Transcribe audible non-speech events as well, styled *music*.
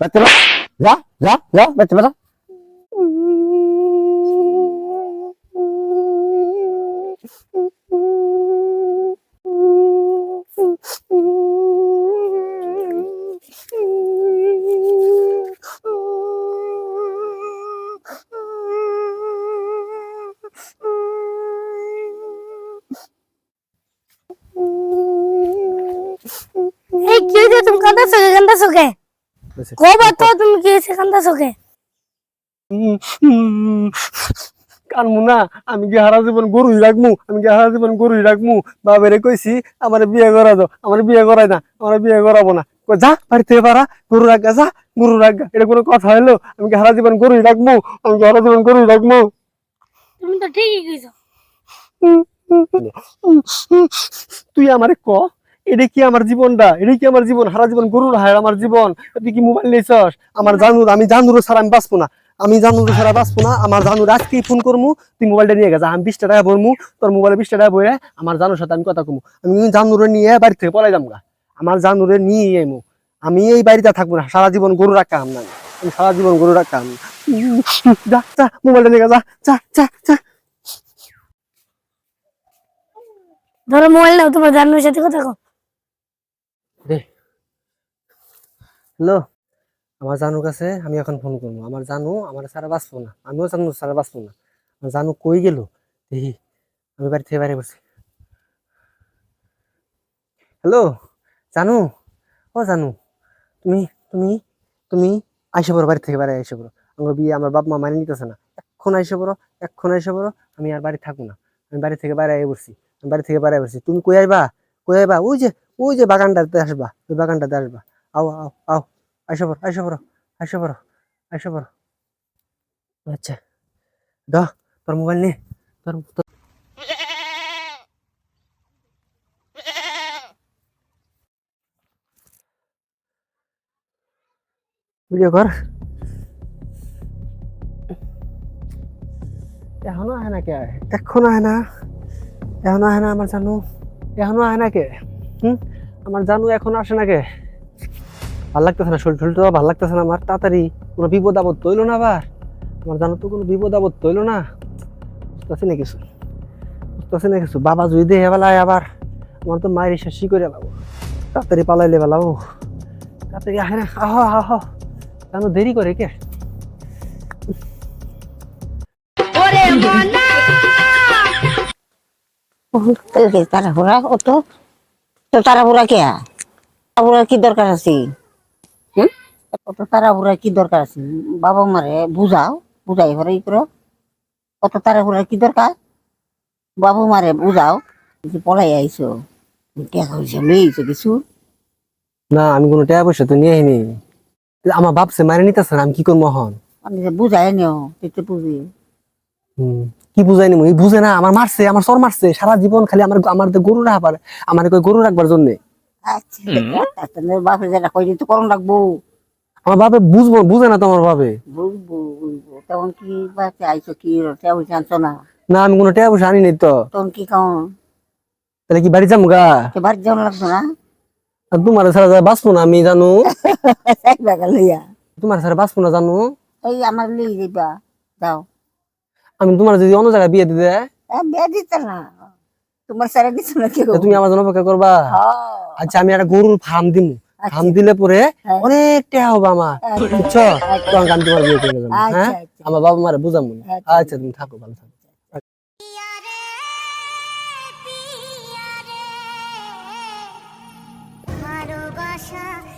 বাচ্চা বেটা যা যা যা বাচ্চা বেটা এই কি হয়েছে তুমি কান্দাছো কে কান্দাছো কে কবে তো তুমি কি হয়েছে কান্দাছো কানমু না আমি কি হারা জীবন গরুই রাখমু? আমি কি হারা জীবন গরুই রাখমু? বাবারে কইছি আমার বিয়ে করা দাও। আমার বিয়ে করাই না আমার বিয়ে করাবো না। কই যা বাড়িতে পারা গরু রাখা যা গরু রাখা। এটা কোনো কথা হলো আমি কি হারা জীবন গরুই রাখমু? আমি কি হারা জীবন গরুই রাখমু? তুমি তো ঠিকই কইছো। তুই আমারে ক? এটা কি আমার জীবনটা? এটা কি আমার জীবন? হারা জীবন গরুর হায় আমার জীবন? তুই কি মোবাইল নিয়েছস আমার জানুর আমি জানুর ছাড়া আমি বাঁচবো না। আমি জানুর ছাড়া বাঁচবো না। আমার জানুর আজকেই ফোন করমু তুই মোবাইলটা নিয়ে গেছে আমি বিশটা টাকা ভরমু তোর মোবাইলে বিশটা টাকা বইয়ে আমার জানুর সাথে আমি কথা কমু। আমি জানুরে নিয়ে বাড়ি থেকে পলাই গা আমার জানুরে নিয়ে এমু আমি এই বাড়িতে থাকব না। সারা জীবন গরু রাখতাম না। আমি সারা জীবন গরু রাখতাম যা যা মোবাইলটা নিয়ে গা, যা যা যা যা। ধরো মোবাইল নাও তোমার জানুর সাথে কথা কও। হ্যালো? আমার জানুর কাছে আমি এখন ফোন করব। আমার জানু আমার সারা বাঁচবো না। আমিও জানু সারা বাঁচবো না। আমার জানু কই গেল? দেখি, আমি বাড়ি থেকে বাইরে বসছি হ্যালো? জানু? ও জানু, তুমি তুমি তুমি আইসে পড়ো, বাড়ি থেকে বাইরে আইসে পড়ো। আমার বিয়ে আমার বাপ মা মানে নিতেছে না। এখন আইসে পড়ো, এখন আইসে পড়ো, আমি আর বাড়ি থাকব না। আমি বাড়ি থেকে বাইরে আই বসছি আমি বাড়ি থেকে বাইরে বসছি তুমি কই আইবা? কই আইবা? ওই যে ওই যে বাগানটাতে আসবা, ওই বাগানটাতে আসবা। আও আও আও। আইসা পড়ো আইসা পড়ো আইসা পড়ো আইসা পড়ো। আচ্ছা দ তোর মোবাইল নে। তোর ভিডিও কর। এখনও আহে না কে? এখনও আহে না। এখনও আহে না আমার জানু। এখনও আহে না কে? হুম? আমার জানু এখনও আসে না কে? ভালো লাগতেছে না শরীর টরীর তো ভালো লাগতেছে না আমার তাড়াতাড়ি। কোনো বিপদ আপদ তৈলো না আবার? আমার জানো তো কোনো বিপদ আপদ তৈলো না। বুঝতেছি না কিছু। বুঝতেছি না কিছু। বাবা যদি দেহে বেলায় আবার আমার তো মায়ের শেষি করে পাবো তাড়াতাড়ি পালাইলে বেলাবো তাড়াতাড়ি আহে না। আহ আহ জানো দেরি করে কে? তাড়াহুড়া অত তো তাড়াহুড়া কে? তাড়াহুড়া কি দরকার আছে? হুম অত তাড়াহুড়া কি দরকার আছে? বাবা মারে বুঝাও বুঝাই হরে ই করো। অত তাড়াহুড়া কি দরকার? বাবু মারে বুঝাও। যে পলাই আইছো টাকা পয়সা লইছো কিছু? না আমি কোনো টাকা পয়সা তো নিয়ে আইনি আমার বাপসে মারে নিতেছে না আমি কি করব হন আমি বুঝাই নিও বুঝি। হুম, কি বুঝাইনি এই বুঝে না আমার মারছে আমার সর মারছে। সারা জীবন খালি আমার আমার তো গরু রাখবার আমার কই গরু রাখবার জন্য। বাপে যেটা কই তো করণ রাখব আমার বাপে বুঝব বুঝে না তোমার বাপে। বুঝব বুঝব। তখন কি বাপে আইছো কি? টাকা পয়সা আনছো না? না আমি কোনো টাকা পয়সা আনি নাই তো। তখন কি কাও? তাহলে কি বাড়ি যাব গা সে বাড়ি যাওয়া লাগতো না? তোমার ছাড়া যা বাঁচবো না আমি জানো? *laughs* এক বাগা লইয়া। তোমার ছাড়া বাঁচবো না জানো? এই আমার লিয়ে আমি তোমার যদি অন্য জায়গায় বিয়ে দিতে এ, বিয়ে দিত না। তোমার সারা কিছু না কেউ তুমি আমার জন্য অপেক্ষা করবা? হ্যাঁ, আচ্ছা আমি একটা গরুর ফার্ম দিমু। আচ্ছা। ফার্ম দিলে পরে হ্যাঁ। অনেক টাকা হবে আমার। বুঝছ? তখন আমি তোমার বিয়ে করে যাব আচ্ছা, হ্যাঁ? আচ্ছা। আমার বাবা মারে বুঝাবো আচ্ছা। আচ্ছা তুমি থাকো ভালো থাকো। অসহ্য